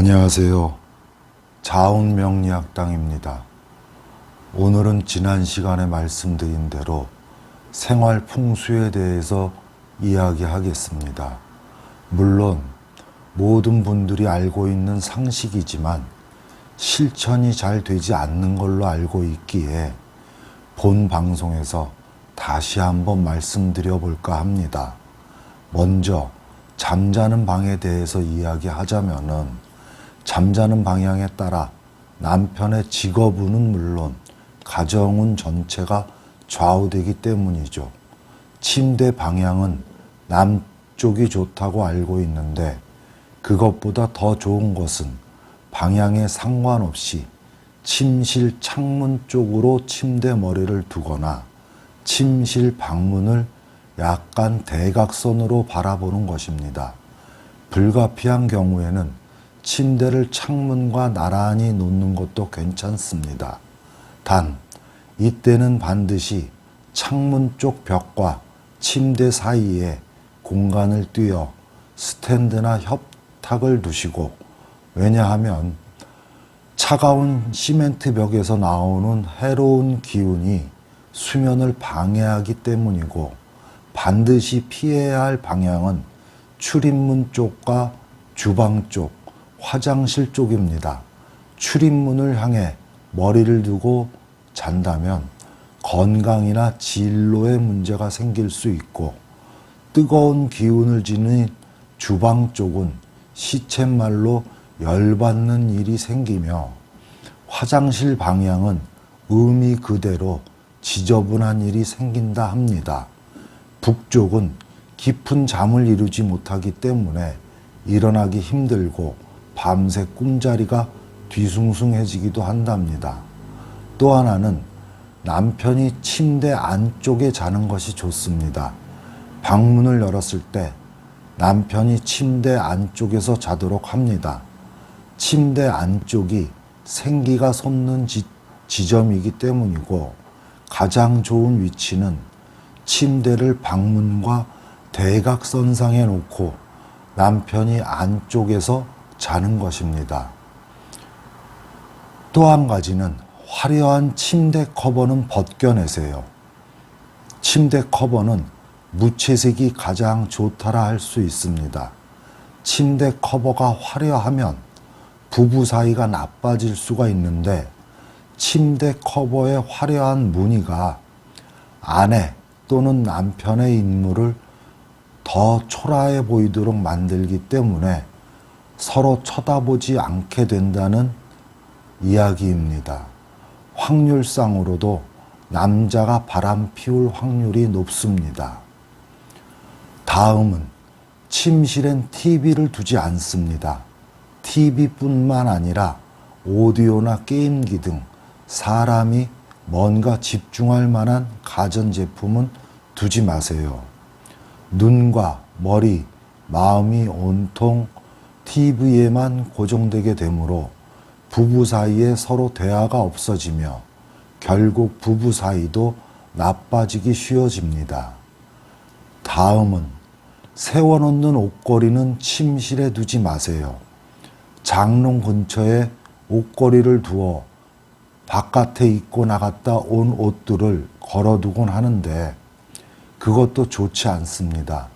안녕하세요. 자운명리학당입니다. 오늘은 지난 시간에 말씀드린 대로 생활 풍수에 대해서 이야기하겠습니다. 물론 모든 분들이 알고 있는 상식이지만 실천이 잘 되지 않는 걸로 알고 있기에 본 방송에서 다시 한번 말씀드려 볼까 합니다. 먼저 잠자는 방에 대해서 이야기하자면은 잠자는 방향에 따라 남편의 직업운은 물론 가정운 전체가 좌우되기 때문이죠. 침대 방향은 남쪽이 좋다고 알고 있는데 그것보다 더 좋은 것은 방향에 상관없이 침실 창문 쪽으로 침대 머리를 두거나 침실 방문을 약간 대각선으로 바라보는 것입니다. 불가피한 경우에는 침대를 창문과 나란히 놓는 것도 괜찮습니다. 단, 이때는 반드시 창문 쪽 벽과 침대 사이에 공간을 띄어 스탠드나 협탁을 두시고, 왜냐하면 차가운 시멘트 벽에서 나오는 해로운 기운이 수면을 방해하기 때문이고, 반드시 피해야 할 방향은 출입문 쪽과 주방 쪽, 화장실 쪽입니다. 출입문을 향해 머리를 두고 잔다면 건강이나 진로에 문제가 생길 수 있고 뜨거운 기운을 지닌 주방 쪽은 시쳇말로 열받는 일이 생기며 화장실 방향은 의미 그대로 지저분한 일이 생긴다 합니다. 북쪽은 깊은 잠을 이루지 못하기 때문에 일어나기 힘들고 밤새 꿈자리가 뒤숭숭해지기도 한답니다. 또 하나는 남편이 침대 안쪽에 자는 것이 좋습니다. 방문을 열었을 때 남편이 침대 안쪽에서 자도록 합니다. 침대 안쪽이 생기가 솟는 지, 지점이기 때문이고 가장 좋은 위치는 침대를 방문과 대각선상에 놓고 남편이 안쪽에서 자는 것입니다. 또 한 가지는 화려한 침대 커버는 벗겨내세요. 침대 커버는 무채색이 가장 좋다라 할 수 있습니다. 침대 커버가 화려하면 부부 사이가 나빠질 수가 있는데 침대 커버의 화려한 무늬가 아내 또는 남편의 인물을 더 초라해 보이도록 만들기 때문에 서로 쳐다보지 않게 된다는 이야기입니다. 확률상으로도 남자가 바람 피울 확률이 높습니다. 다음은 침실엔 TV를 두지 않습니다. TV뿐만 아니라 오디오나 게임기 등 사람이 뭔가 집중할 만한 가전제품은 두지 마세요. 눈과 머리, 마음이 온통 TV에만 고정되게 되므로 부부 사이에 서로 대화가 없어지며 결국 부부 사이도 나빠지기 쉬워집니다. 다음은 세워놓는 옷걸이는 침실에 두지 마세요. 장롱 근처에 옷걸이를 두어 바깥에 입고 나갔다 온 옷들을 걸어두곤 하는데 그것도 좋지 않습니다.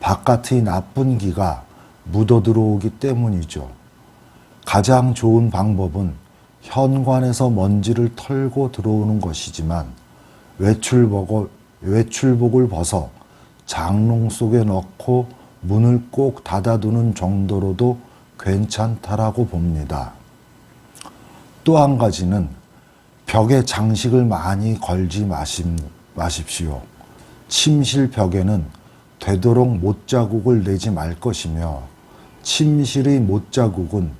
바깥의 나쁜 기가 묻어 들어오기 때문이죠. 가장 좋은 방법은 현관에서 먼지를 털고 들어오는 것이지만 외출복을, 외출복을 벗어 장롱 속에 넣고 문을 꼭 닫아두는 정도로도 괜찮다라고 봅니다. 또 한 가지는 벽에 장식을 많이 걸지 마심, 마십시오. 침실 벽에는 되도록 못자국을 내지 말 것이며 침실의 못자국은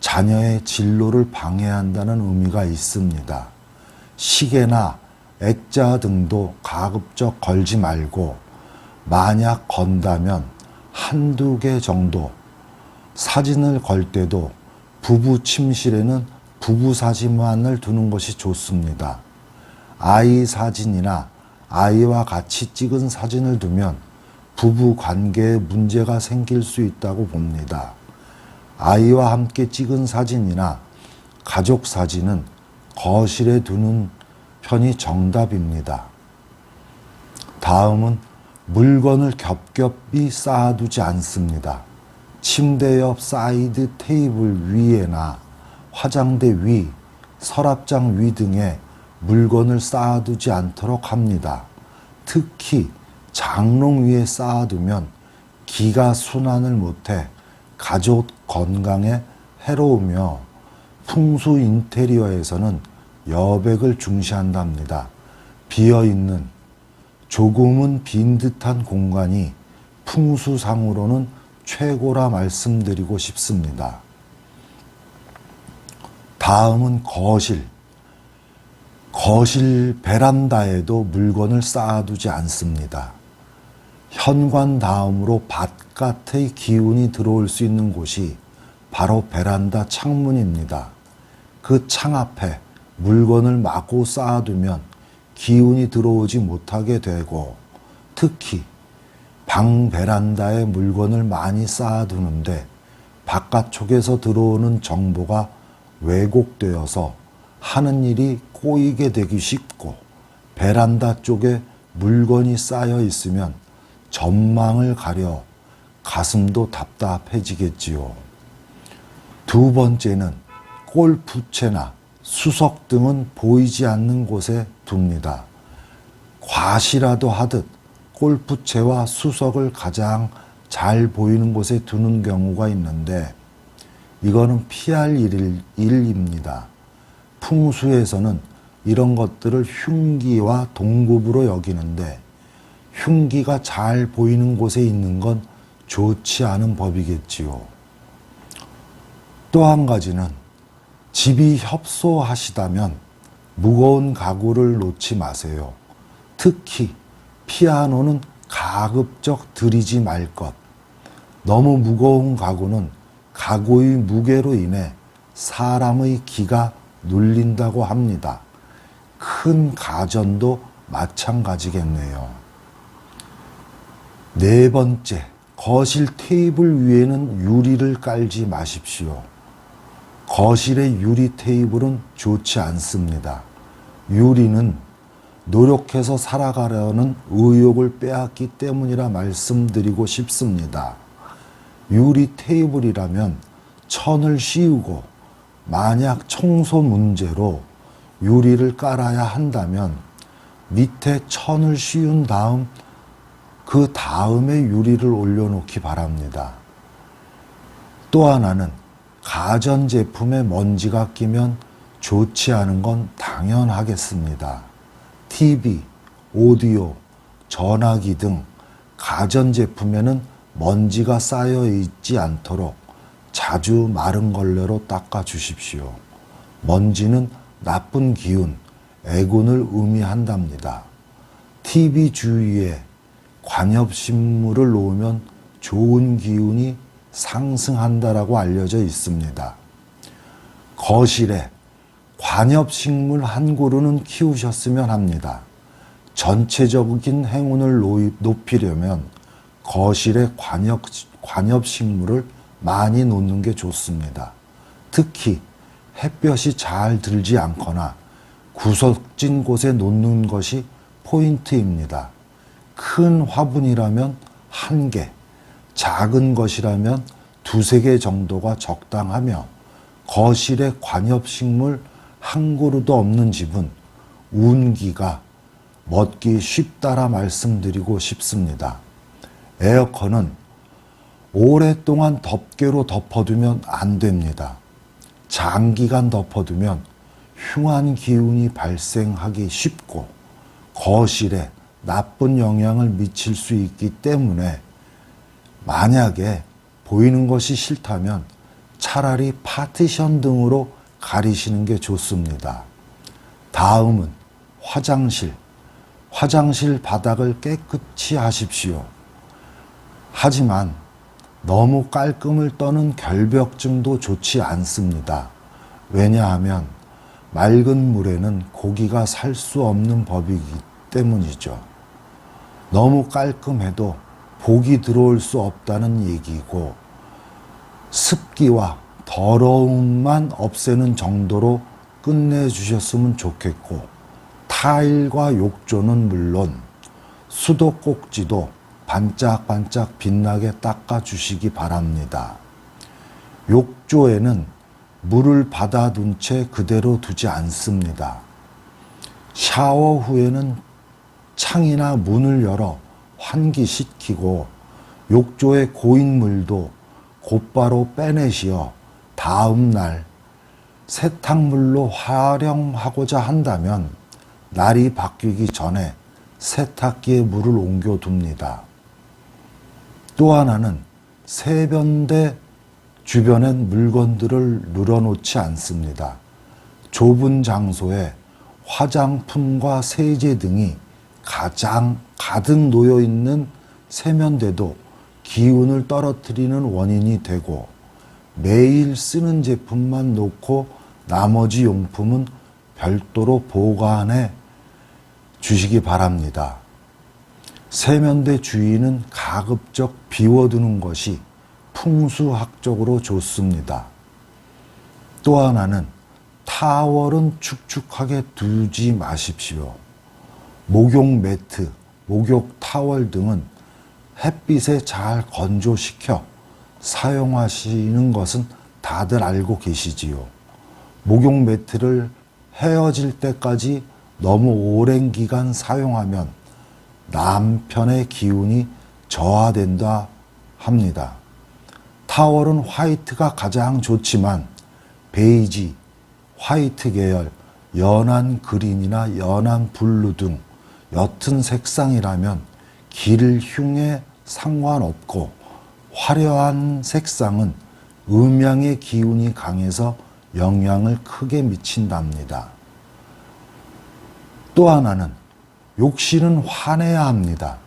자녀의 진로를 방해한다는 의미가 있습니다. 시계나 액자 등도 가급적 걸지 말고 만약 건다면 한두 개 정도 사진을 걸 때도 부부 침실에는 부부 사진만을 두는 것이 좋습니다. 아이 사진이나 아이와 같이 찍은 사진을 두면 부부 관계에 문제가 생길 수 있다고 봅니다. 아이와 함께 찍은 사진이나 가족 사진은 거실에 두는 편이 정답입니다. 다음은 물건을 겹겹이 쌓아두지 않습니다. 침대 옆 사이드 테이블 위에나 화장대 위, 서랍장 위 등에 물건을 쌓아두지 않도록 합니다. 특히 장롱 위에 쌓아두면 기가 순환을 못해 가족 건강에 해로우며 풍수 인테리어에서는 여백을 중시한답니다. 비어 있는 조금은 빈 듯한 공간이 풍수상으로는 최고라 말씀드리고 싶습니다. 다음은 거실. 거실 베란다에도 물건을 쌓아두지 않습니다. 현관 다음으로 바깥의 기운이 들어올 수 있는 곳이 바로 베란다 창문입니다. 그 창 앞에 물건을 마구 쌓아두면 기운이 들어오지 못하게 되고 특히 방 베란다에 물건을 많이 쌓아두는데 바깥쪽에서 들어오는 정보가 왜곡되어서 하는 일이 꼬이게 되기 쉽고 베란다 쪽에 물건이 쌓여 있으면 전망을 가려 가슴도 답답해지겠지요. 두 번째는 골프채나 수석 등은 보이지 않는 곳에 둡니다. 과시라도 하듯 골프채와 수석을 가장 잘 보이는 곳에 두는 경우가 있는데 이거는 피할 일, 일입니다. 풍수에서는 이런 것들을 흉기와 동급으로 여기는데 흉기가 잘 보이는 곳에 있는 건 좋지 않은 법이겠지요. 또 한 가지는 집이 협소하시다면 무거운 가구를 놓지 마세요. 특히 피아노는 가급적 들이지 말 것. 너무 무거운 가구는 가구의 무게로 인해 사람의 기가 눌린다고 합니다. 큰 가전도 마찬가지겠네요. 네 번째, 거실 테이블 위에는 유리를 깔지 마십시오. 거실의 유리 테이블은 좋지 않습니다. 유리는 노력해서 살아가려는 의욕을 빼앗기 때문이라 말씀드리고 싶습니다. 유리 테이블이라면 천을 씌우고 만약 청소 문제로 유리를 깔아야 한다면 밑에 천을 씌운 다음 그 다음에 유리를 올려놓기 바랍니다. 또 하나는 가전제품에 먼지가 끼면 좋지 않은 건 당연하겠습니다. TV, 오디오, 전화기 등 가전제품에는 먼지가 쌓여 있지 않도록 자주 마른 걸레로 닦아 주십시오. 먼지는 나쁜 기운, 애군을 의미한답니다. TV 주위에 관엽식물을 놓으면 좋은 기운이 상승한다라고 알려져 있습니다. 거실에 관엽식물 한 그루는 키우셨으면 합니다. 전체적인 행운을 높이려면 거실에 관엽, 관엽식물을 많이 놓는 게 좋습니다. 특히 햇볕이 잘 들지 않거나 구석진 곳에 놓는 것이 포인트입니다. 큰 화분이라면 한 개, 작은 것이라면 두세 개 정도가 적당하며 거실에 관엽식물 한 그루도 없는 집은 운기가 먹기 쉽다라 말씀드리고 싶습니다. 에어컨은 오랫동안 덮개로 덮어두면 안 됩니다. 장기간 덮어두면 흉한 기운이 발생하기 쉽고 거실에 나쁜 영향을 미칠 수 있기 때문에 만약에 보이는 것이 싫다면 차라리 파티션 등으로 가리시는 게 좋습니다. 다음은 화장실. 화장실 바닥을 깨끗이 하십시오. 하지만 너무 깔끔을 떠는 결벽증도 좋지 않습니다. 왜냐하면 맑은 물에는 고기가 살 수 없는 법이기 때문이죠. 너무 깔끔해도 복이 들어올 수 없다는 얘기고 습기와 더러움만 없애는 정도로 끝내주셨으면 좋겠고 타일과 욕조는 물론 수도꼭지도 반짝반짝 빛나게 닦아주시기 바랍니다. 욕조에는 물을 받아둔 채 그대로 두지 않습니다. 샤워 후에는 창이나 문을 열어 환기시키고 욕조의 고인 물도 곧바로 빼내시어 다음 날 세탁물로 활용하고자 한다면 날이 바뀌기 전에 세탁기에 물을 옮겨 둡니다. 또 하나는 세변대 주변엔 물건들을 늘어놓지 않습니다. 좁은 장소에 화장품과 세제 등이 가장 가득 놓여 있는 세면대도 기운을 떨어뜨리는 원인이 되고 매일 쓰는 제품만 놓고 나머지 용품은 별도로 보관해 주시기 바랍니다. 세면대 주위는 가급적 비워두는 것이 풍수학적으로 좋습니다. 또 하나는 타월은 축축하게 두지 마십시오. 목욕 매트, 목욕 타월 등은 햇빛에 잘 건조시켜 사용하시는 것은 다들 알고 계시지요. 목욕 매트를 헤어질 때까지 너무 오랜 기간 사용하면 남편의 기운이 저하된다 합니다. 타월은 화이트가 가장 좋지만 베이지, 화이트 계열, 연한 그린이나 연한 블루 등 옅은 색상이라면 길 흉에 상관없고 화려한 색상은 음양의 기운이 강해서 영향을 크게 미친답니다. 또 하나는 욕실은 환해야 합니다.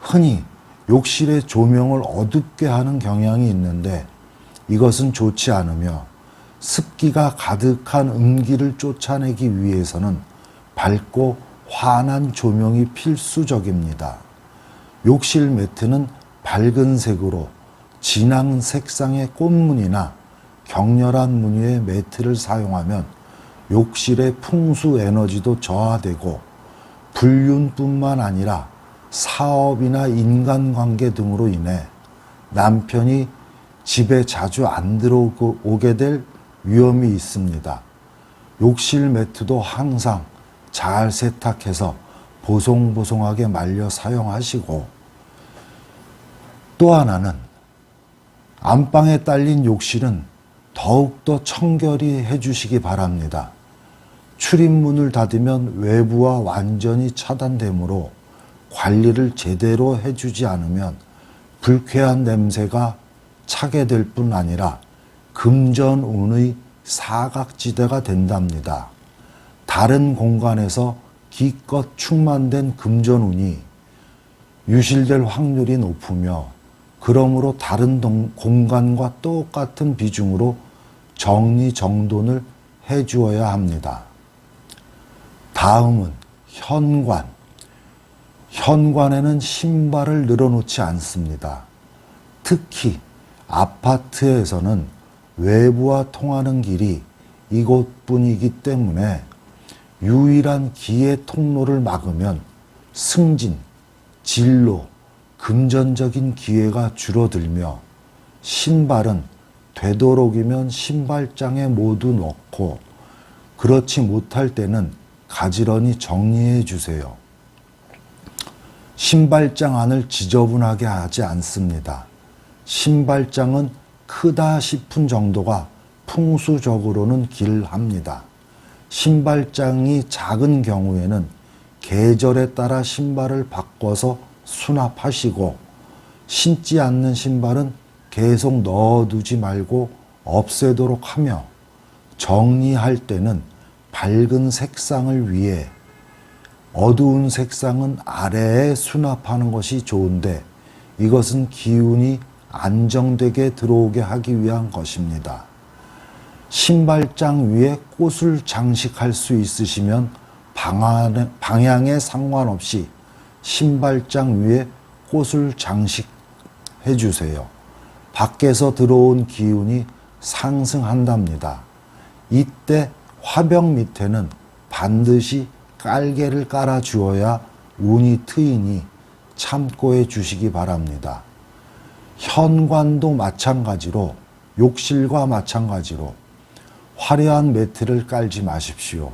흔히 욕실의 조명을 어둡게 하는 경향이 있는데 이것은 좋지 않으며 습기가 가득한 음기를 쫓아내기 위해서는 밝고 환한 조명이 필수적입니다. 욕실 매트는 밝은 색으로 진한 색상의 꽃무늬나 격렬한 무늬의 매트를 사용하면 욕실의 풍수 에너지도 저하되고 불륜뿐만 아니라 사업이나 인간관계 등으로 인해 남편이 집에 자주 안 들어오게 될 위험이 있습니다. 욕실 매트도 항상 잘 세탁해서 보송보송하게 말려 사용하시고 또 하나는 안방에 딸린 욕실은 더욱더 청결히 해주시기 바랍니다. 출입문을 닫으면 외부와 완전히 차단되므로 관리를 제대로 해주지 않으면 불쾌한 냄새가 차게 될 뿐 아니라 금전운의 사각지대가 된답니다. 다른 공간에서 기껏 충만된 금전운이 유실될 확률이 높으며 그러므로 다른 동, 공간과 똑같은 비중으로 정리 정돈을 해 주어야 합니다. 다음은 현관. 현관에는 신발을 늘어놓지 않습니다. 특히 아파트에서는 외부와 통하는 길이 이곳뿐이기 때문에 유일한 기의 통로를 막으면 승진, 진로, 금전적인 기회가 줄어들며 신발은 되도록이면 신발장에 모두 넣고 그렇지 못할 때는 가지런히 정리해 주세요. 신발장 안을 지저분하게 하지 않습니다. 신발장은 크다 싶은 정도가 풍수적으로는 길합니다. 신발장이 작은 경우에는 계절에 따라 신발을 바꿔서 수납하시고 신지 않는 신발은 계속 넣어두지 말고 없애도록 하며 정리할 때는 밝은 색상을 위해 어두운 색상은 아래에 수납하는 것이 좋은데 이것은 기운이 안정되게 들어오게 하기 위한 것입니다. 신발장 위에 꽃을 장식할 수 있으시면 방향에 상관없이 신발장 위에 꽃을 장식해 주세요. 밖에서 들어온 기운이 상승한답니다. 이때 화병 밑에는 반드시 깔개를 깔아 주어야 운이 트이니 참고해 주시기 바랍니다. 현관도 마찬가지로 욕실과 마찬가지로 화려한 매트를 깔지 마십시오.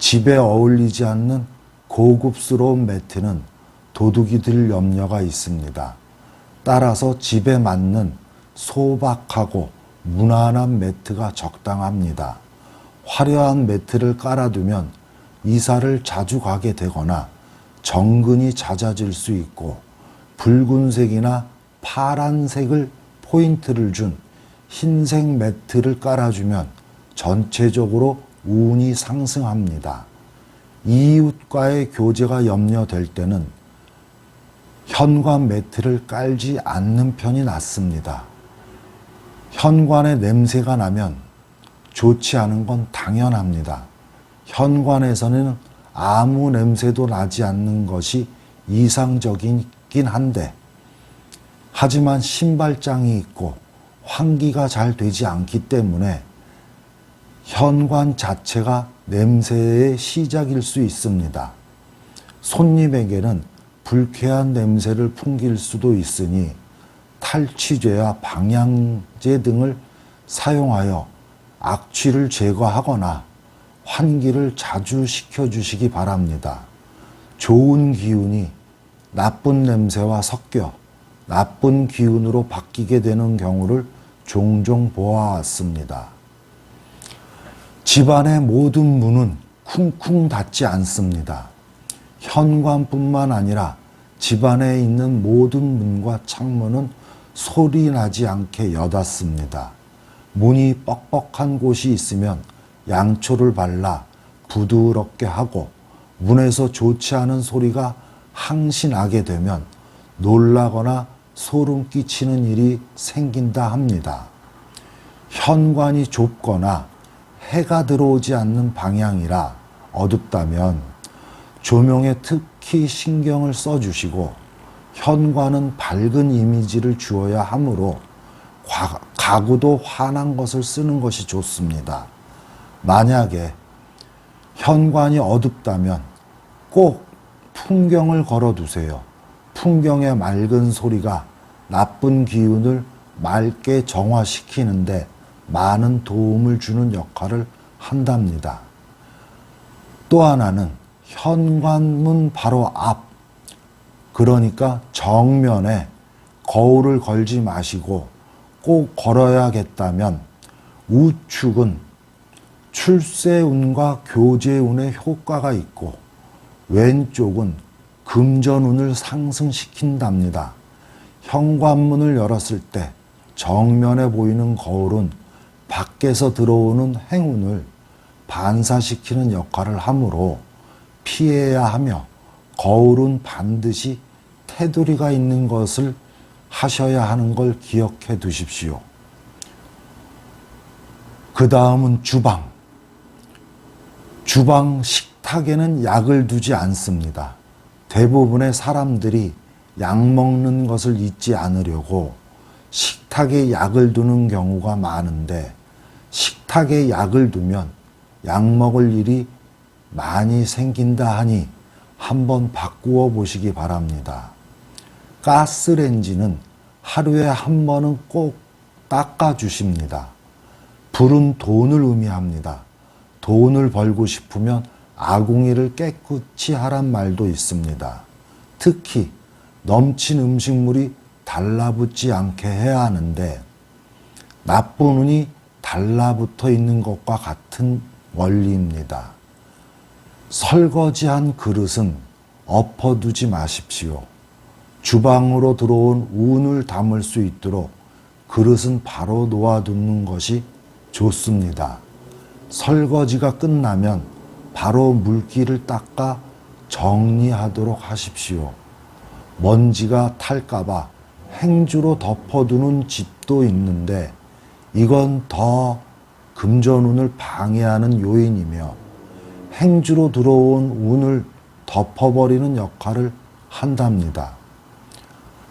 집에 어울리지 않는 고급스러운 매트는 도둑이 들 염려가 있습니다. 따라서 집에 맞는 소박하고 무난한 매트가 적당합니다. 화려한 매트를 깔아두면 이사를 자주 가게 되거나 정근이 잦아질 수 있고 붉은색이나 파란색을 포인트를 준 흰색 매트를 깔아주면 전체적으로 운이 상승합니다. 이웃과의 교제가 염려될 때는 현관 매트를 깔지 않는 편이 낫습니다. 현관에 냄새가 나면 좋지 않은 건 당연합니다. 현관에서는 아무 냄새도 나지 않는 것이 이상적이긴 한데, 하지만 신발장이 있고 환기가 잘 되지 않기 때문에 현관 자체가 냄새의 시작일 수 있습니다. 손님에게는 불쾌한 냄새를 풍길 수도 있으니 탈취제와 방향제 등을 사용하여 악취를 제거하거나 환기를 자주 시켜주시기 바랍니다. 좋은 기운이 나쁜 냄새와 섞여 나쁜 기운으로 바뀌게 되는 경우를 종종 보아왔습니다. 집안의 모든 문은 쿵쿵 닫지 않습니다. 현관뿐만 아니라 집안에 있는 모든 문과 창문은 소리 나지 않게 여닫습니다. 문이 뻑뻑한 곳이 있으면 양초를 발라 부드럽게 하고 문에서 좋지 않은 소리가 항신하게 되면 놀라거나 소름 끼치는 일이 생긴다 합니다. 현관이 좁거나 해가 들어오지 않는 방향이라 어둡다면 조명에 특히 신경을 써주시고 현관은 밝은 이미지를 주어야 하므로 과- 가구도 환한 것을 쓰는 것이 좋습니다. 만약에 현관이 어둡다면 꼭 풍경을 걸어 두세요. 풍경의 맑은 소리가 나쁜 기운을 맑게 정화시키는데 많은 도움을 주는 역할을 한답니다. 또 하나는 현관문 바로 앞, 그러니까 정면에 거울을 걸지 마시고 꼭 걸어야겠다면 우측은 출세운과 교제운의 효과가 있고 왼쪽은 금전운을 상승시킨답니다. 현관문을 열었을 때 정면에 보이는 거울은 밖에서 들어오는 행운을 반사시키는 역할을 하므로 피해야 하며 거울은 반드시 테두리가 있는 것을 하셔야 하는 걸 기억해 두십시오. 그 다음은 주방. 주방 식탁에는 약을 두지 않습니다. 대부분의 사람들이 약 먹는 것을 잊지 않으려고 식탁에 약을 두는 경우가 많은데 식탁에 약을 두면 약 먹을 일이 많이 생긴다 하니 한번 바꾸어 보시기 바랍니다. 가스렌지는 하루에 한 번은 꼭 닦아 주십니다. 불은 돈을 의미합니다. 돈을 벌고 싶으면 아궁이를 깨끗이 하란 말도 있습니다. 특히 넘친 음식물이 달라붙지 않게 해야 하는데 나쁜 운이 달라붙어 있는 것과 같은 원리입니다. 설거지한 그릇은 엎어두지 마십시오. 주방으로 들어온 운을 담을 수 있도록 그릇은 바로 놓아두는 것이 좋습니다. 설거지가 끝나면 바로 물기를 닦아 정리하도록 하십시오. 먼지가 탈까봐 행주로 덮어두는 집도 있는데 이건 더 금전운을 방해하는 요인이며 행주로 들어온 운을 덮어버리는 역할을 한답니다.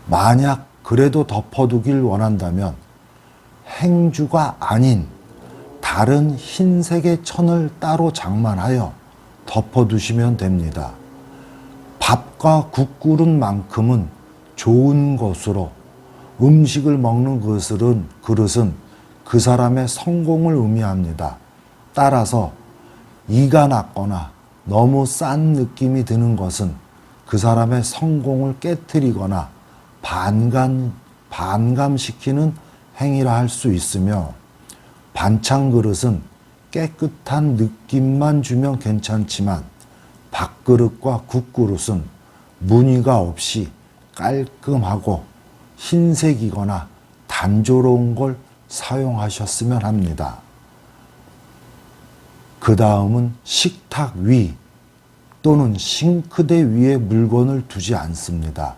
만약 그래도 덮어두길 원한다면 행주가 아닌 다른 흰색의 천을 따로 장만하여 덮어두시면 됩니다. 밥과 국그릇만큼은 좋은 것으로 음식을 먹는 그릇은, 그릇은 그 사람의 성공을 의미합니다. 따라서 이가 낮거나 너무 싼 느낌이 드는 것은 그 사람의 성공을 깨뜨리거나 반감, 반감시키는 행위라 할 수 있으며 반찬 그릇은 깨끗한 느낌만 주면 괜찮지만 밥그릇과 국그릇은 무늬가 없이 깔끔하고 흰색이거나 단조로운 걸 사용하셨으면 합니다. 그 다음은 식탁 위 또는 싱크대 위에 물건을 두지 않습니다.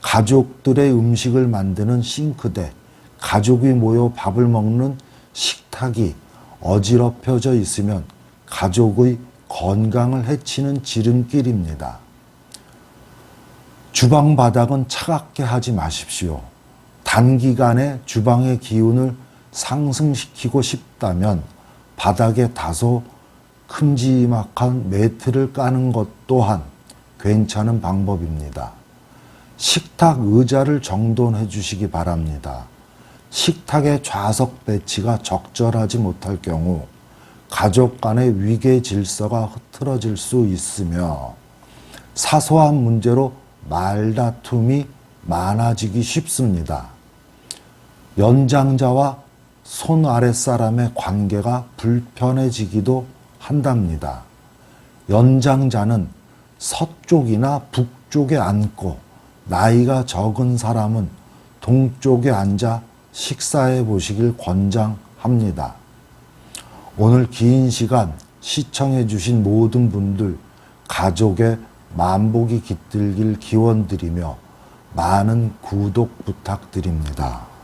가족들의 음식을 만드는 싱크대, 가족이 모여 밥을 먹는 식탁이 어지럽혀져 있으면 가족의 건강을 해치는 지름길입니다. 주방 바닥은 차갑게 하지 마십시오. 단기간에 주방의 기운을 상승시키고 싶다면 바닥에 다소 큼지막한 매트를 까는 것 또한 괜찮은 방법입니다. 식탁 의자를 정돈해 주시기 바랍니다. 식탁의 좌석 배치가 적절하지 못할 경우 가족 간의 위계 질서가 흐트러질 수 있으며 사소한 문제로 말다툼이 많아지기 쉽습니다. 연장자와 손 아랫사람의 관계가 불편해지기도 한답니다. 연장자는 서쪽이나 북쪽에 앉고 나이가 적은 사람은 동쪽에 앉아 식사해 보시길 권장합니다. 오늘 긴 시간 시청해 주신 모든 분들 가족의 만복이 깃들길 기원드리며 많은 구독 부탁드립니다.